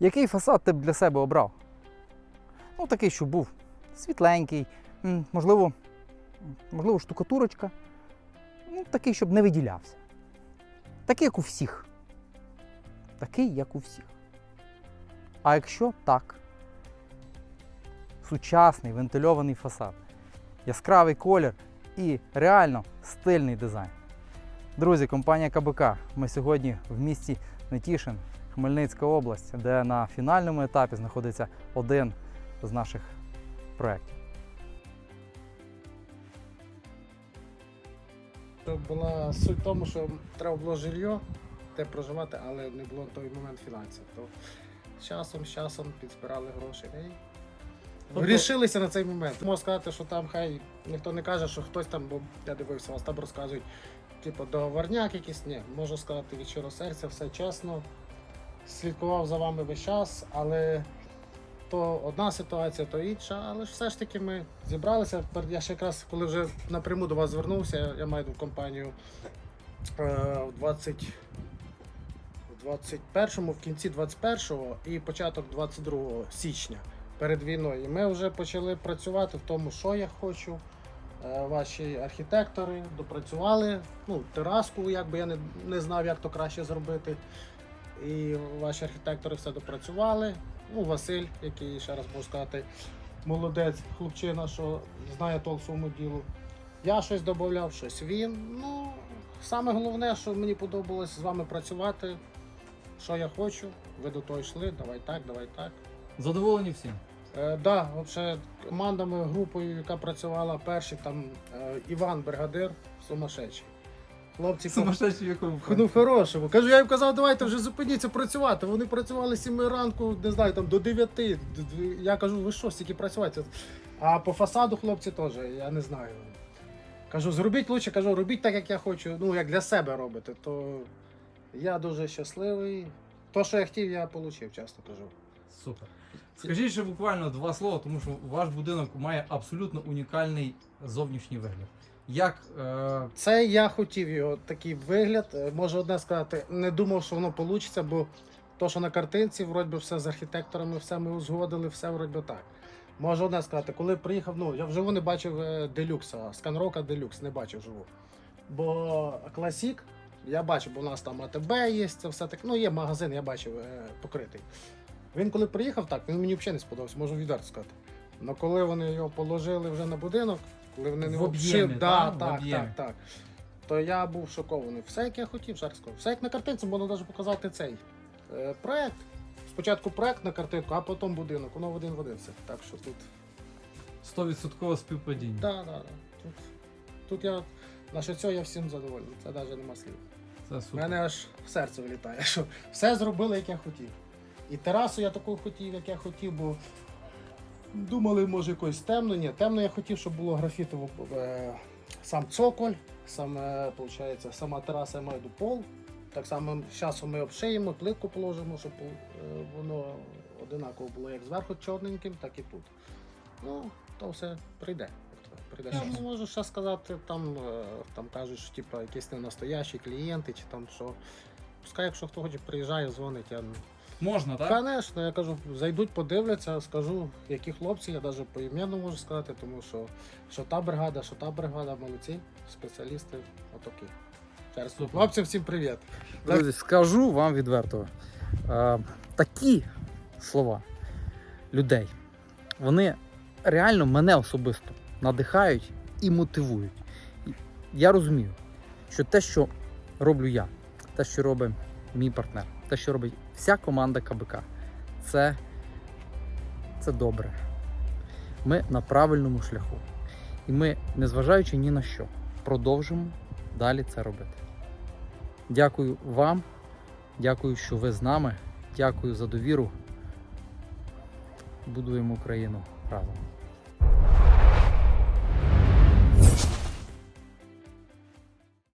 Який фасад ти б для себе обрав? Ну, такий, щоб був світленький, можливо, можливо, штукатурочка. Ну, такий, щоб не виділявся. Такий, як у всіх. Такий, як у всіх. А якщо так, сучасний вентильований фасад, яскравий колір і реально стильний дизайн. Друзі, компанія КБК. Ми сьогодні в місті Нетішин, Хмельницька область, де на фінальному етапі знаходиться один з наших проєктів. То була суть в тому, що треба було жилье, де проживати, але не було на той момент фінансів. То з часом, з часом підзбирали гроші і Тобто- рішилися на цей момент. Можу сказати, що там хай ніхто не каже, що хтось там, бо я дивився, вас там розказують, типу, договорняк якийсь. Ні, можу сказати від щирого серця, все чесно. Слідкував за вами весь час, але то одна ситуація, то інша, але ж все ж таки ми зібралися. Я ще якраз, коли вже напряму до вас звернувся, я- маю в компанію е, в 20, 21-му, в кінці 21-го і початок 22 січня перед війною. І ми вже почали працювати в тому, що я хочу. Е, Ваші архітектори допрацювали ну, тераску, якби я не, не знав, як то краще зробити. І ваші архітектори все допрацювали. Ну, Василь, який ще раз можу сказати, молодець, хлопчина, що знає толк своєму ділу. Я щось додавав, щось він. Ну, саме головне, що мені подобалось з вами працювати. Що я хочу, ви до того йшли, давай так, давай так. Задоволені всім. Е, да, взагалі, командами, групою, яка працювала перші, там е, Іван Бригадир, сумасшедший. Хлопці, Сумасшедший в якому Ну, хорошому. Кажу, я їм казав, давайте вже зупиніться працювати. Вони працювали з 7 ранку, не знаю, там до 9. Д- д- Я кажу, ви що, стільки працювати? А по фасаду хлопці теж, я не знаю. Кажу, зробіть лучше, кажу, робіть так, як я хочу, ну як для себе робите, то я дуже щасливий. То, що я хотів, я отримав, чесно кажу. Супер. Скажіть ще буквально два слова, тому що ваш будинок має абсолютно унікальний зовнішній вигляд. Як е, Це я хотів його такий вигляд. Е, Можу одне сказати, не думав, що воно вийде, бо то, що на картинці, вроді би, все з архітекторами, все ми узгодили, все вроді так. Можу одне сказати, коли приїхав, ну я вживу не бачив делюкса, сканрока делюкс, не бачив вживу. Бо класік, я бачив, бо у нас там АТБ є, це все так. Ну, є магазин, я бачив е, покритий. Він коли приїхав, так, він мені взагалі не сподобався, можу відверто сказати. Але коли вони його положили вже на будинок, коли вони не об'ємі, да, так? Так, так, так. То я був шокований. Все, як я хотів, ще раз кажу. Все як на картинці, можна навіть показати цей е, проект. Спочатку проект на картинку, а потім будинок. Воно в один в один все. Так що тут. 100% співпадіння. Да, да, да. Тут, тут я на що цього я всім задоволений. Це навіть нема слів. Це У супер. мене аж серце вилітає, що все зробили, як я хотів. І терасу я таку хотів, як я хотів, бо думали, може якось темно. Ні, темно я хотів, щоб було графітово е, сам цоколь, саме, виходить, сама тераса я маю до пол. Так само з часом ми обшиємо, плитку положимо, щоб е, воно одинаково було як зверху чорненьким, так і тут. Ну, то все прийде. Прийде. Я не можу ще сказати, там, е, там кажуть, що типу, якісь не настоящі клієнти, чи там що. Пускай, якщо хто хоче, приїжджає, дзвонить, я Можна, так? Звісно, я кажу, зайдуть, подивляться, скажу, які хлопці, я навіть поіменно можу сказати, тому що, що та бригада, що та бригада, молодці, спеціалісти, отакі. Супер. Хлопцям всім привіт. Друзі, скажу вам відверто, е, такі слова людей, вони реально мене особисто надихають і мотивують. Я розумію, що те, що роблю я, те, що робить мій партнер, те, що робить вся команда КБК, це, це добре. Ми на правильному шляху. І ми, незважаючи ні на що, продовжимо далі це робити. Дякую вам. Дякую, що ви з нами. Дякую за довіру. Будуємо Україну разом.